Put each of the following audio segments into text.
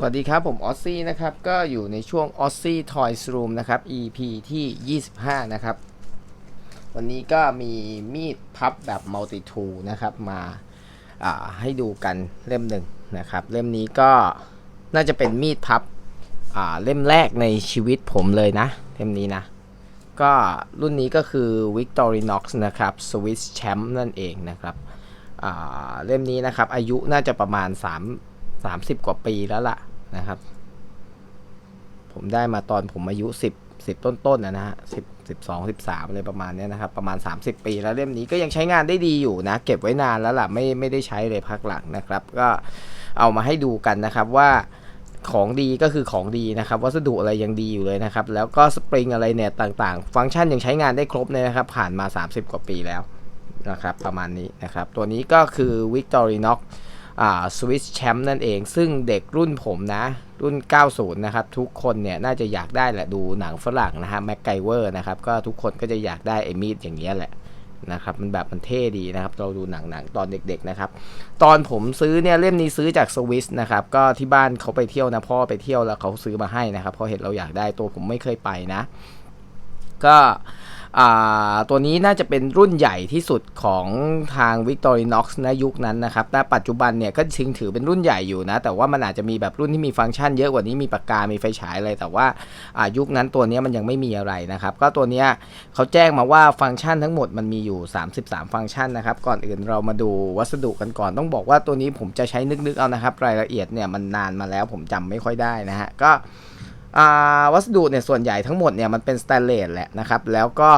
สวัสดีครับ ผมออซซี่นะครับ ก็อยู่ในช่วงออซซี่ทอยส์รูมนะครับ EP ที่ 25 นะครับ วันนี้ก็มีมีดพับแบบมัลติทูนะครับ มาาให้ดูกันเล่มหนึ่งนะครับ เล่มนี้ก็น่าจะเป็นมีดพับเล่มแรกในชีวิตผมเลยนะ เล่มนี้นะ ก็รุ่นนี้ก็คือ Victorinox นะครับ Swiss Champ นั่นเองนะครับเล่มนี้นะครับ อายุน่าจะประมาณ 3 30 กว่าปีแล้วล่ะ นะครับ ผมได้มาตอนผมอายุ10 10ต้นๆนะนะฮะ10 12 13อะไรประมาณเนี้ยนะครับ ประมาณ 30 ปีแล้วเล่มนี้ก็ยังใช้งานได้ดีอยู่นะ เก็บไว้นานแล้วล่ะไม่ไม่ได้ใช้เลยพักหลังนะครับ ก็เอามาให้ดูกันนะครับว่าของดีก็คือของดีนะครับ วัสดุอะไรยังดีอยู่เลยนะครับ แล้วก็สปริงอะไรเนี่ยต่างๆ ฟังก์ชันยังใช้งานได้ครบเลยนะครับ ผ่านมา 30 กว่าปีแล้วนะครับ ประมาณนี้นะครับ ตัวนี้ก็คือ Victorinox อ่า สวิสแชมป์นั่นเอง ซึ่งเด็กรุ่นผมนะ รุ่น 90 นะครับ ทุกคนเนี่ย น่าจะอยากได้แหละดูหนังฝรั่งนะฮะแม็กไกเวอร์นะครับ ก็ทุกคนก็จะอยากได้ไอมีดอย่างเงี้ยแหละนะครับมันแบบมันเท่ดีนะครับ เราดูหนังหนังตอนเด็กๆนะครับ ตอนผมซื้อเนี่ยเล่มนี้ซื้อจากสวิสนะครับ ก็ที่บ้านเขาไปเที่ยวนะพ่อไปเที่ยวแล้วเขาซื้อมาให้นะครับเพราะเห็นเราอยากได้ตัวผมไม่เคยไปนะ ก็ ตัวนี้น่าจะเป็นรุ่นใหญ่ที่สุดของทาง Victorinox นะยุคนั้นนะครับแต่ปัจจุบันเนี่ยก็ชิงถือเป็นรุ่นใหญ่อยู่นะ แต่ว่ามันอาจจะมีแบบรุ่นที่มีฟังก์ชันเยอะกว่านี้มีปากกา มีไฟฉายอะไร แต่ว่ายุคนั้นตัวนี้มันยังไม่มีอะไรนะครับ ก็ตัวนี้เขาแจ้งมาว่าฟังก์ชันทั้งหมดมันมีอยู่ 33 ฟังก์ชันนะครับ ก่อนอื่นเรามาดูวัสดุกันก่อน ต้องบอกว่าตัวนี้ผมจะใช้นึกๆเอานะครับ รายละเอียดเนี่ยมันนานมาแล้วผมจำไม่ค่อยได้นะฮะ ก็ วัสดุเนี่ยส่วนใหญ่ทั้งหมดเนี่ยมันเป็นสแตนเลสแหละนะครับ แล้วก็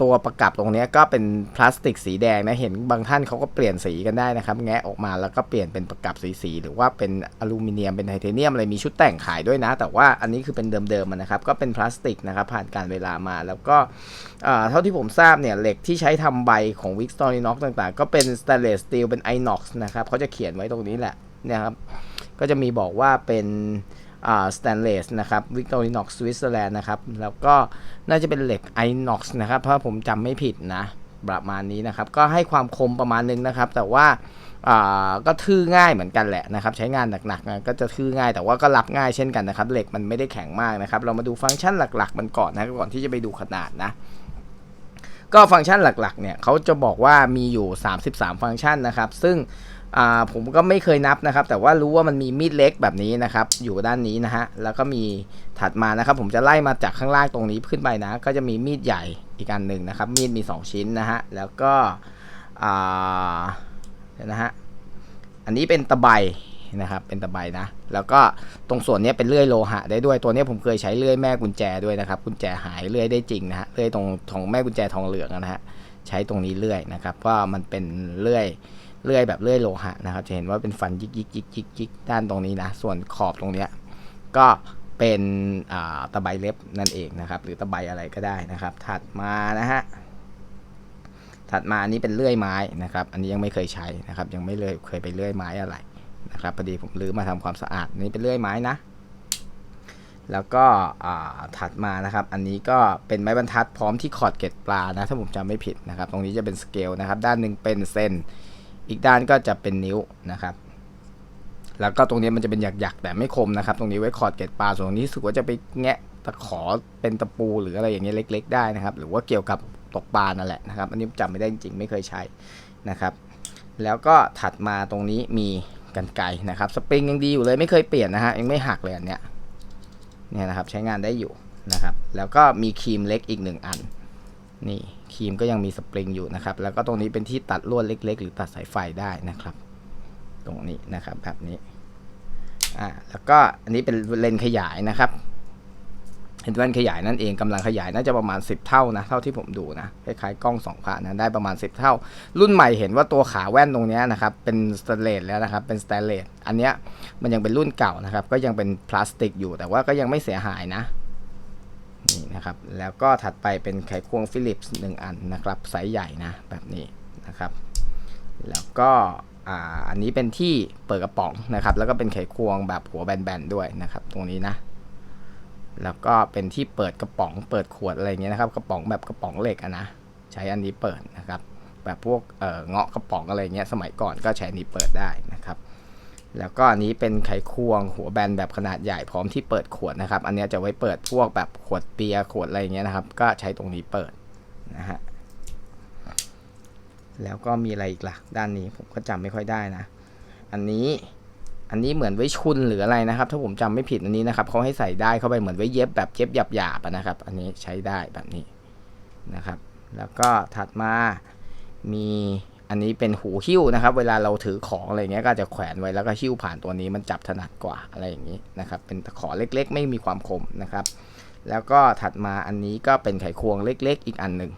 ตัวประกับตรงนี้ก็เป็นพลาสติกสีแดงนะเห็นบางท่านเขาก็เปลี่ยนสีกันได้นะครับ แงะออกมาแล้วก็เปลี่ยนเป็นประกับสีสีหรือว่าเป็นอลูมิเนียมเป็นไทเทเนียมอะไรมีชุดแต่งขายด้วยนะ แต่ว่าอันนี้คือเป็นเดิมๆมันนะครับ ก็เป็นพลาสติกนะครับผ่านการเวลามา แล้วก็เท่าที่ผมทราบเนี่ยเหล็กที่ใช้ทำใบของ Victorinox ต่างๆ ก็เป็นสแตนเลสสตีลเป็น inox นะครับเขาจะเขียนไว้ตรงนี้แหละนี่ยครับก็จะมีบอกว่าเป็น สแตนเลสนะครับ Victorinox สวิตเซอร์แลนด์นะครับ แล้วก็น่าจะเป็นเหล็ก Inox นะครับเพราะผมจำไม่ผิดนะ ประมาณนี้นะครับ ก็ให้ความคมประมาณนึงนะครับ แต่ว่าอ่าก็ทื่อง่ายเหมือนกันแหละนะครับ ใช้งานหนักๆนะก็จะทื่อง่ายแต่ว่าก็รับง่ายเช่นกันนะครับ เหล็กมันไม่ได้แข็งมากนะครับ เรามาดูฟังก์ชันหลักๆ มันก่อนนะก่อนที่จะไปดูขนาดนะก็ฟังก์ชันหลักๆเนี่ยเขาจะบอกว่ามีอยู่ 33 ฟังก์ชันนะครับ ซึ่ง อ่าผมก็ไม่เคยนับนะครับ แต่ว่ารู้ว่ามันมีมีดเล็กแบบนี้นะครับ อยู่ด้านนี้นะฮะ แล้วก็มีถัดมานะครับ ผมจะไล่มาจากข้างล่างตรงนี้ขึ้นไปนะ ก็จะมีมีดใหญ่อีกอันหนึ่งนะครับ มีดมี 2 ชิ้นนะฮะ แล้วก็อ่าเดี๋ยวนะฮะ อันนี้เป็นตะไบนะครับ เป็นตะไบนะ แล้วก็ตรงส่วนนี้เป็นเลื่อยโลหะได้ด้วย ตัวนี้ผมเคยใช้เลื่อยแม่กุญแจด้วยนะครับ กุญแจหายเลื่อยได้จริงนะฮะ เลื่อยตรงของแม่กุญแจทองเหลืองนะฮะ ใช้ตรงนี้เลื่อยนะครับว่ามันเป็นเลื่อย เลื่อยแบบเลื่อยโลหะนะครับ จะเห็นว่าเป็นฟันยิกยิกยิกยิกยิกด้านตรงนี้นะ ส่วนขอบตรงเนี้ยก็เป็นตะไบเล็บนั่นเองนะครับ หรือตะไบอะไรก็ได้นะครับ ถัดมานะฮะถัดมาอันนี้เป็นเลื่อยไม้นะครับ อันนี้ยังไม่เคยใช้นะครับ ยังไม่เลยเคยไปเลื่อยไม้อะไรนะครับพอดีผมรื้อมาทำความสะอาดนี้เป็นเลื่อยไม้นะ แล้วก็ถัดมานะครับ อันนี้ก็เป็นไม้บรรทัดพร้อมที่ขอดเกล็ดปลานะถ้าผมจำไม่ผิดนะครับ ตรงนี้จะเป็นสเกลนะครับ ด้านหนึ่งเป็นเซน อีกด้านก็จะเป็นนิ้วนะครับ แล้วก็ตรงนี้มันจะเป็นหยักๆแต่ไม่คมนะครับ ตรงนี้ไว้ขอดเกล็ดปลาส่วนตรงนี้สึกว่าจะไปแงะตะขอเป็นตะปูหรืออะไรอย่างเงี้ยเล็ก ๆ ได้นะครับ หรือว่าเกี่ยวกับตกปลานั่นแหละนะครับ อันนี้จำไม่ได้จริงๆไม่เคยใช้นะครับ แล้วก็ถัดมาตรงนี้มีกันไกรนะครับ สปริงยังดีอยู่เลยไม่เคยเปลี่ยนนะฮะยังไม่หักเลยอันเนี้ยเนี่ยนะครับใช้งานได้อยู่นะครับ แล้วก็มีครีมเล็กอีกหนึ่งอันนี่ ครีมก็ยังมีสปริงอยู่นะครับ แล้วก็ตรงนี้เป็นที่ตัดลวดเล็ก ๆ หรือตัดสายไฟได้นะครับ ตรงนี้นะครับแบบนี้อ่าแล้วก็อันนี้เป็นเลนขยายนะครับเห็นแว่นขยายนั่นเองกำลังขยายน่าจะประมาณ 10 เท่านะเท่าที่ผมดูนะคล้ายๆกล้องสองผ่านะได้ประมาณ 10 เท่า รุ่นใหม่เห็นว่าตัวขาแว่นตรงนี้นะครับเป็นสแตนเลสแล้วนะครับเป็นสแตนเลสอันเนี้ยมันยังเป็นรุ่นเก่านะครับก็ยังเป็นพลาสติกอยู่แต่ว่าก็ยังไม่เสียหายนะ นี่นะครับ แล้วก็ถัดไปเป็นไขควงฟิลิปส์หนึ่งอันนะครับไซส์ใหญ่นะแบบนี้นะครับ แล้วก็อ่าอันนี้เป็นที่เปิดกระป๋องนะครับ แล้วก็เป็นไขควงแบบหัวแบนๆด้วยนะครับ ตรงนี้นะ แล้วก็เป็นที่เปิดกระป๋อง เปิดขวดอะไรเงี้ยนะครับ กระป๋องแบบกระป๋องเหล็กอะนะ ใช้อันนี้เปิดนะครับ แบบพวกเอ่อเงาะกระป๋องอะไรเงี้ยสมัยก่อนก็ใช้อันนี้เปิดได้นะครับ แล้วก็อันนี้เป็นไขควงหัวแบนแบบขนาดใหญ่พร้อมที่เปิดขวดนะครับ อันนี้จะไว้เปิดพวกแบบขวดเบียร์ขวดอะไรเงี้ยนะครับ ก็ใช้ตรงนี้เปิดนะฮะแล้วก็มีอะไรอีกล่ะ ด้านนี้ผมก็จำไม่ค่อยได้นะ อันนี้อันนี้เหมือนไว้ชุนหรืออะไรนะครับ ถ้าผมจำไม่ผิดอันนี้นะครับเขาให้ใส่ได้เข้าไปเหมือนไว้เย็บแบบเย็บหยาบๆนะครับ อันนี้ใช้ได้แบบนี้นะครับ แล้วก็ถัดมามี อันนี้เป็นหูหิ้วนะครับ เวลาเราถือของอะไรเงี้ยก็จะแขวนไว้แล้วก็หิ้วผ่านตัวนี้มันจับถนัดกว่าอะไรอย่างนี้นะครับ เป็นตะขอเล็กๆ ไม่มีความคมนะครับ แล้วก็ถัดมาอันนี้ก็เป็นไขควงเล็ก ๆ อีกอันหนึ่ง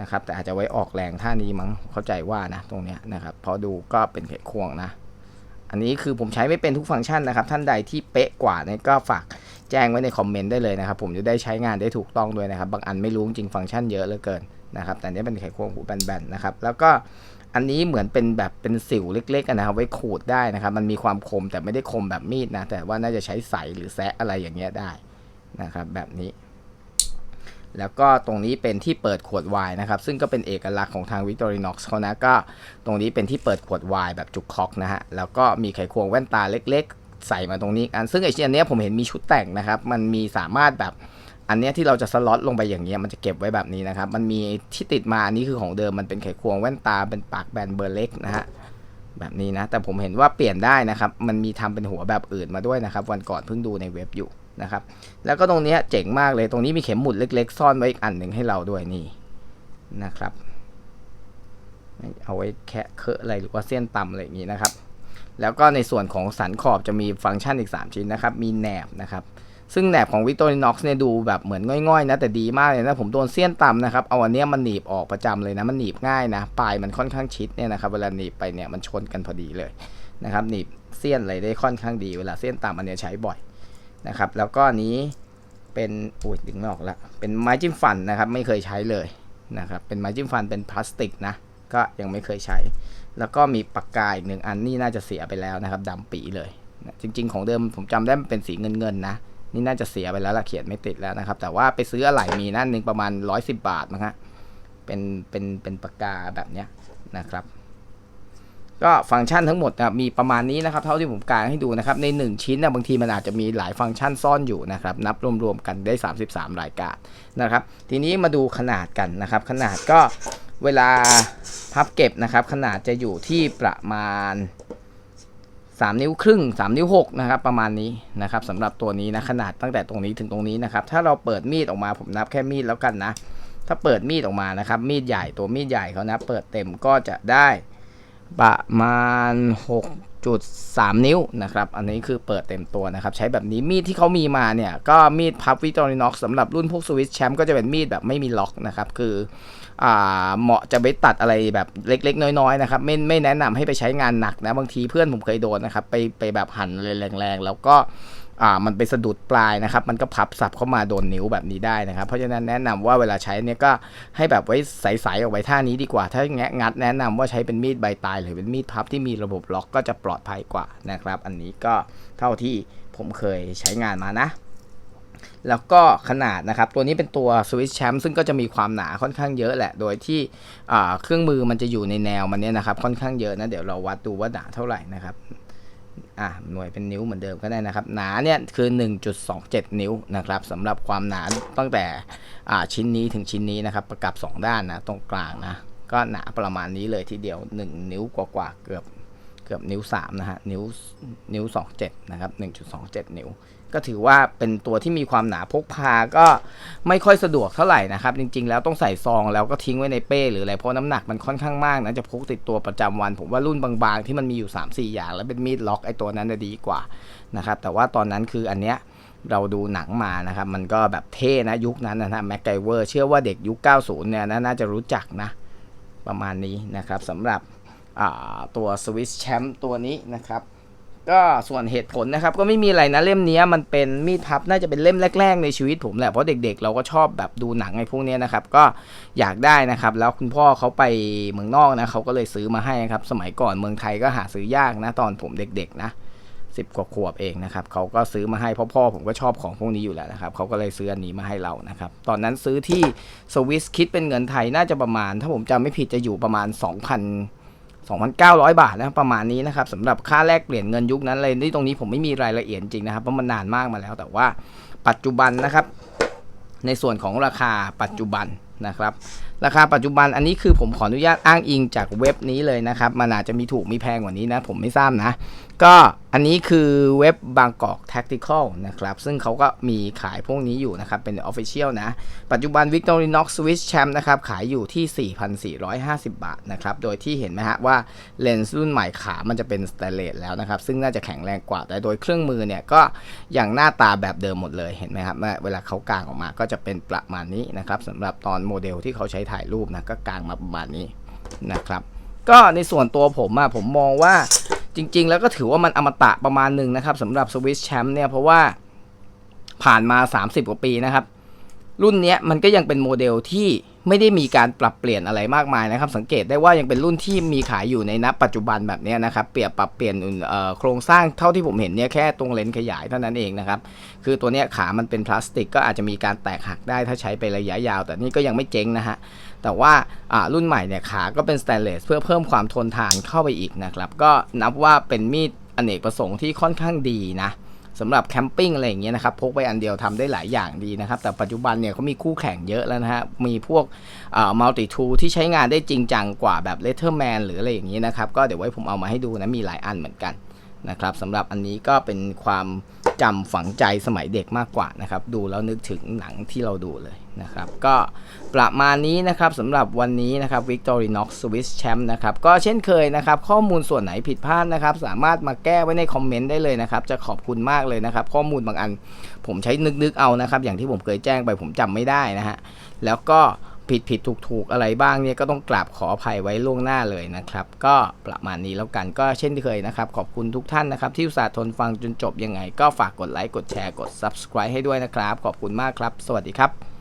นะครับ แต่อาจจะไว้ออกแรงท่านี้มั้งเข้าใจว่านะตรงเนี้ยนะครับพอดูก็เป็นไขควงนะ อันนี้คือผมใช้ไม่เป็นทุกฟังก์ชันนะครับ ท่านใดที่เป๊ะกว่านี่ก็ฝากแจ้งไว้ในคอมเมนต์ได้เลยนะครับ ผมจะได้ใช้งานได้ถูกต้องด้วยนะครับ บางอันไม่รู้จริงฟังก์ชันเยอะเหลือเกิน นะครับ แต่นี้เป็นไขควงหูแบนๆนะครับ แล้วก็อันนี้เหมือนเป็นแบบเป็นสิวเล็กๆนะครับไว้ขูดได้นะครับ มันมีความคมแต่ไม่ได้คมแบบมีดนะ แต่ว่าน่าจะใช้ใสหรือแซะอะไรอย่างเงี้ยได้นะครับ แบบนี้ แล้วก็ตรงนี้เป็นที่เปิดขวดไวน์นะครับ ซึ่งก็เป็นเอกลักษณ์ของทาง Victorinox เขานะ ก็ตรงนี้เป็นที่เปิดขวดไวน์แบบจุกคอกนะฮะ แล้วก็มีไขควงแว่นตาเล็ก ๆ ใส่มาตรงนี้อัน ซึ่งไอชิ้นนเนี้ยผมเห็นมีชุดแต่งนะครับ มันมีสามารถแบบ อันเนี้ยที่เราจะสล็อตลงไปอย่างเงี้ยมันจะเก็บไว้แบบนี้นะครับ มันมีที่ติดมาอันนี้คือของเดิมมันเป็นไขควงแว่นตาเป็นปากแบนเบอร์เล็กนะฮะแบบนี้นะ แต่ผมเห็นว่าเปลี่ยนได้นะครับ มันมีทำเป็นหัวแบบอื่นมาด้วยนะครับ วันก่อนเพิ่งดูในเว็บอยู่นะครับ แล้วก็ตรงนี้เจ๋งมากเลย ตรงนี้มีเข็มหมุดเล็ก ๆ ซ่อนไว้อีกอันหนึ่งให้เราด้วยนี่นะครับ เอาไว้แคะเคอะอะไรหรือว่าเส้นต่ำอะไรอย่างนี้นะครับ แล้วก็ในส่วนของสันขอบจะมีฟังก์ชันอีก 3 ชิ้นนะครับ มีแหนบนะครับ ซึ่งแหนบของ Victorinox เนี่ยดูแบบเหมือนง่อยๆนะแต่ดีมากเลยนะผมโดนเสี้ยนต่ำนะครับเอาอันเนี้ยมันหนีบออกประจำเลยนะมันหนีบง่ายนะปลายมันค่อนข้างชิดเนี่ยนะครับเวลาหนีบไปเนี่ยมันชนกันพอดีเลยนะครับหนีบเสี้ยนอะไรได้ค่อนข้างดีเวลาเสี้ยนต่ำอันเนี้ยใช้บ่อยนะครับแล้วก็นนี้เป็นอุ้ยดึงไม่ออกละเป็นไม้จิ้มฟันนะครับไม่เคยใช้เลยนะครับเป็นไม้จิ้มฟันเป็นพลาสติกนะก็ยังไม่เคยใช้ แล้วก็มีปากกาอีกหนึ่งอันนี่น่าจะเสียไปแล้วนะครับดำปีเลยนะจริง ๆ ของเดิมผมจำได้มันเป็นสีเงินเงินๆนะ นี่น่าจะเสียไปแล้วละเขียนไม่ติดแล้วนะครับ แต่ว่าไปซื้ออะไหล่มีนั่นหนึ่งประมาณ 110 บาทนะฮะเป็นเป็นเป็นปากกาแบบเนี้ยนะครับ ก็ฟังก์ชันทั้งหมดนะมีประมาณนี้นะครับ เท่าที่ผมกางให้ดูนะครับ ใน 1 ชิ้นนะบางทีมันอาจจะมีหลายฟังก์ชันซ่อนอยู่นะครับ นับรวมๆกันได้ 33 รายการนะครับ ทีนี้มาดูขนาดกันนะครับ ขนาดก็เวลาพับเก็บนะครับ ขนาดจะอยู่ที่ประมาณ 3 นิ้วครึ่ง 3 นิ้ว6นะครับประมาณนี้นะครับสำหรับตัวนี้นะขนาดตั้งแต่ตรงนี้ถึงตรงนี้นะครับถ้าเราเปิดมีดออกมาผมนับแค่มีดแล้วกันนะ ถ้าเปิดมีดออกมานะครับมีดใหญ่ตัวมีดใหญ่เขานะเปิดเต็มก็จะได้ ประมาณ 6.3 นิ้วนะครับ อันนี้คือเปิดเต็มตัวนะครับ ใช้แบบนี้มีดที่เขามีมาเนี่ย ก็มีดพับวิตอริน็อกสำหรับรุ่นพวกสวิตแชมป์ก็จะเป็นมีดแบบไม่มีล็อกนะครับ คือเหมาะจะไปตัดอะไรแบบเล็ก ๆ น้อยๆนะครับไม่ไม่แนะนำให้ไปใช้งานหนักนะบางทีเพื่อนผมเคยโดนนะครับ ไปไปแบบหั่นเลยแรงๆ แล้วก็ อ่ามันไปสะดุดปลายนะครับ มันก็พับสับเข้ามาโดนนิ้วแบบนี้ได้นะครับ เพราะฉะนั้นแนะนำว่าเวลาใช้เนี่ยก็ให้แบบไว้ใสๆออกไว้ท่านี้ดีกว่า ถ้าแงะงัดแนะนำว่าใช้เป็นมีดใบตายหรือเป็นมีดพับที่มีระบบล็อกก็จะปลอดภัยกว่านะครับ อันนี้ก็เท่าที่ผมเคยใช้งานมานะแล้วก็ขนาดนะครับ ตัวนี้เป็นตัว Swiss Champ ซึ่งก็จะมีความหนาค่อนข้างเยอะแหละ โดยที่อ่าเครื่องมือมันจะอยู่ในแนวมันเนี่ยนะครับ ค่อนข้างเยอะนะ เดี๋ยวเราวัดดูว่าหนาเท่าไหร่นะครับ อะหน่วยเป็นนิ้วเหมือนเดิมก็ได้นะครับ หนาเนี่ยคือ 1.27 นิ้วนะครับสำหรับความหนาตั้งแต่อ่าชิ้นนี้ถึงชิ้นนี้นะครับ ประกับ 2 ด้านนะตรงกลางนะ ก็หนาประมาณนี้เลยทีเดียว 1 นิ้วกว่าๆเกือบเกือบนิ้ว3นะฮะนิ้วนิ้ว 27 นะครับ 1.27 นิ้ว ก็ถือว่าเป็นตัวที่มีความหนาพกพาก็ไม่ค่อยสะดวกเท่าไหร่นะครับ จริง ๆ แล้วต้องใส่ซองแล้วก็ทิ้งไว้ในเป้หรืออะไรเพราะน้ำหนักมันค่อนข้างมากนะจะพกติดตัวประจำวัน ผมว่ารุ่นบางๆ ที่มันมีอยู่ 3-4 อย่าง แล้วเป็นมีดล็อกไอ้ตัวนั้นจะดีกว่านะครับแต่ว่าตอนนั้นคืออันเนี้ยเราดูหนังมานะครับ มันก็แบบเท่นะยุคนั้นนะฮะแม็กไกเวอร์เชื่อว่าเด็กยุค 90 เนี่ยน่าจะรู้จักนะ ประมาณนี้นะครับสำหรับตัว Swiss Champ ตัวนี้นะครับ ก็ส่วนเหตุผลนะครับ ก็ไม่มีอะไรนะเล่มนี้มันเป็นมีดพับน่าจะเป็นเล่มแรก ๆ ในชีวิตผมแหละเพราะเด็กๆ เราก็ชอบแบบดูหนังไอ้พวกนี้นะครับ ก็อยากได้นะครับ แล้วคุณพ่อเขาไปเมืองนอกนะเขาก็เลยซื้อมาให้ครับ สมัยก่อนเมืองไทยก็หาซื้อยากนะตอนผมเด็ก ๆ นะสิบกว่าขวบเองนะครับเขาก็ซื้อมาให้เพราะพ่อผมก็ชอบของพวกนี้อยู่แล้วนะครับเขาก็เลยซื้ออันนี้มาให้เรานะครับ ตอนนั้นซื้อที่สวิสคิดเป็นเงินไทยน่าจะประมาณ ถ้าผมจำไม่ผิดจะอยู่ประมาณ 2,000 2,900 บาทนะประมาณนี้นะครับสำหรับค่าแลกเปลี่ยนเงินยุคนั้นเลยที่ตรงนี้ผมไม่มีรายละเอียดจริงนะครับเพราะมันนานมากมาแล้ว แต่ว่าปัจจุบันนะครับ ในส่วนของราคาปัจจุบันนะครับ ราคาปัจจุบันอันนี้คือผมขออนุญาตอ้างอิงจากเว็บนี้เลยนะครับ มันอาจจะมีถูกมีแพงกว่านี้นะ ผมไม่ทราบนะ ก็อันนี้คือเว็บบางกอก Tactical นะครับ ซึ่งเขาก็มีขายพวกนี้อยู่นะครับ เป็น Official นะ ปัจจุบัน Victorinox Swiss Champ นะครับ ขายอยู่ที่ 4,450 บาทนะครับ โดยที่เห็นไหมฮะว่าเลนส์รุ่นใหม่ขามันจะเป็นสเตเลสแล้วนะครับ ซึ่งน่าจะแข็งแรงกว่า แต่โดยเครื่องมือเนี่ย ก็อย่างหน้าตาแบบเดิมหมดเลยเห็นไหมครับเวลาเขากางออกมาก็จะเป็นประมาณนี้นะครับสำหรับตอนโมเดลที่เขาใช้ถ่ายรูปนะก็กางมาประมาณนี้นะครับก็ในส่วนตัวผมอะผมมองว่า จริง ๆ แล้วก็ถือว่ามันอมตะประมาณหนึ่งนะครับสำหรับ Swiss Champ เนี่ยเพราะว่าผ่านมา 30 กว่าปีนะครับ รุ่นนี้มันก็ยังเป็นโมเดลที่ ไม่ได้มีการปรับเปลี่ยนอะไรมากมายนะครับ สังเกตได้ว่ายังเป็นรุ่นที่มีขายอยู่ในณปัจจุบันแบบนี้นะครับ เปรียบปรับเปลี่ยนโครงสร้างเท่าที่ผมเห็นเนี่ยแค่ตรงเลนส์ขยายเท่านั้นเองนะครับ คือตัวเนี้ยขามันเป็นพลาสติก ก็อาจจะมีการแตกหักได้ถ้าใช้ไประยะยาว แต่นี่ก็ยังไม่เจ๊งนะฮะ แต่ว่าอ่ารุ่นใหม่เนี่ยขาก็เป็นสแตนเลสเพื่อเพิ่มความทนทานเข้าไปอีกนะครับ ก็นับว่าเป็นมีดอเนกประสงค์ที่ค่อนข้างดีนะ สำหรับแคมปิ้งอะไรอย่างเงี้ยนะครับพกไปอันเดียวทำได้หลายอย่างดีนะครับ แต่ปัจจุบันเนี่ยเขามีคู่แข่งเยอะแล้วนะฮะมีพวกมัลติทูที่ใช้งานได้จริงจังกว่าแบบเลเทอร์แมนหรืออะไรอย่างนี้นะครับ ก็เดี๋ยวไว้ผมเอามาให้ดูนะมีหลายอันเหมือนกันนะครับสำหรับอันนี้ก็เป็นความ จำฝังใจสมัยเด็กมากกว่านะครับ ดูแล้วนึกถึงหนังที่เราดูเลยนะครับ ก็ประมาณนี้นะครับสำหรับวันนี้นะครับ Victorinox Swiss Champ นะครับ ก็เช่นเคยนะครับ ข้อมูลส่วนไหนผิดพลาดนะครับ สามารถมาแก้ไว้ในคอมเมนต์ได้เลยนะครับ จะขอบคุณมากเลยนะครับ ข้อมูลบางอันผมใช้นึกๆเอานะครับ อย่างที่ผมเคยแจ้งไปผมจำไม่ได้นะฮะแล้วก็ ผิดผิดถูกถูกอะไรบ้างเนี่ยก็ต้องกราบขออภัยไว้ล่วงหน้าเลยนะครับ ก็ประมาณนี้แล้วกันก็เช่นเคยนะครับ ขอบคุณทุกท่านนะครับ ที่อุตส่าห์ทนฟังจนจบยังไง ก็ฝากกดไลค์กดแชร์กด subscribe ให้ด้วยนะครับ ขอบคุณมากครับ สวัสดีครับ